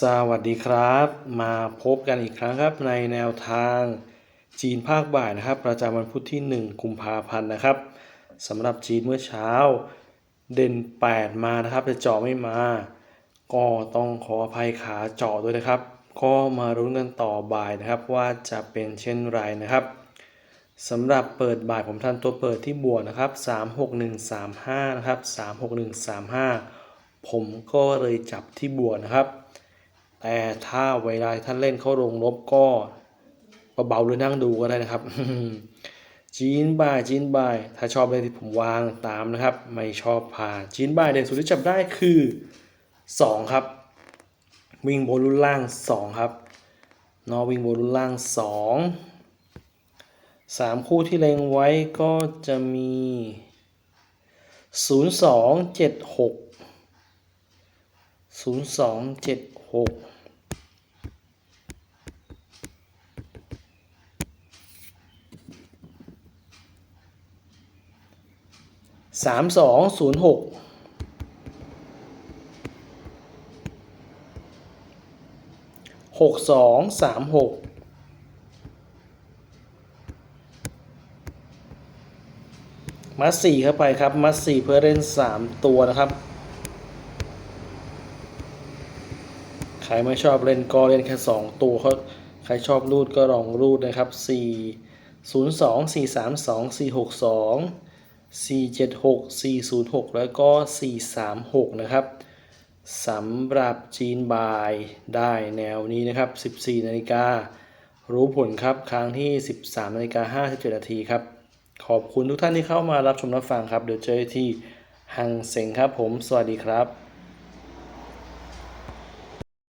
สวัสดีครับ มาพบกันอีกครั้งครับในแนวทางจีนภาคบ่ายนะครับ ประจำวันพุธที่ 1 กุมภาพันธ์นะครับสำหรับจีนเมื่อเช้า เด่น 8 มานะครับ แต่เจาะไม่มา ก็ต้องขออภัยขาเจาะด้วยนะครับ ก็มารุ้นกันต่อบ่ายนะครับ ว่าจะเป็นเช่นไรนะครับสำหรับเปิดบ่ายผมทันตัวเปิดที่บวกนะครับ 36135 นะครับ 36135 ผมก็เลยจับที่บวกนะครับ แต่ถ้าเวลาท่านเล่นเข้าลงลบก็เบาๆหรือนั่งดูก็ได้นะครับ จีนบ่ายจีนบ่าย ถ้าชอบเลยที่ผมวางตามนะครับ ไม่ชอบผ่านจีนบ่ายเด่นสุดที่จับได้คือ 2 ครับ วิ่งบนรุ่นล่าง 2 ครับนอวิ่งบนรุ่นล่าง 2 3 คู่ที่เล็งไว้ก็จะมี 0 2 7 6 0 2 7 6 สามสองศูนย์หกหกสองสามหกมัดสี่เข้าไปครับ มัดสี่เพื่อเล่นสามตัวนะครับ ใครไม่ชอบเล่นก็เล่นแค่สองตัวเขาใครชอบรูดก็ลองรูดนะครับสี่ศูนย์สองสี่สามสองสี่หกสอง 476 406 แล้วก็ 436 นะครับสำหรับจีนบายได้แนวนี้นะครับ 14 นาฬิกา รู้ผลครับครั้งที่ 13 นาฬิกา57 นาทีครับ ขอบคุณทุกท่านที่เข้ามารับชมรับฟังครับ เดี๋ยวเจอที่หังเซ็งครับผม สวัสดีครับ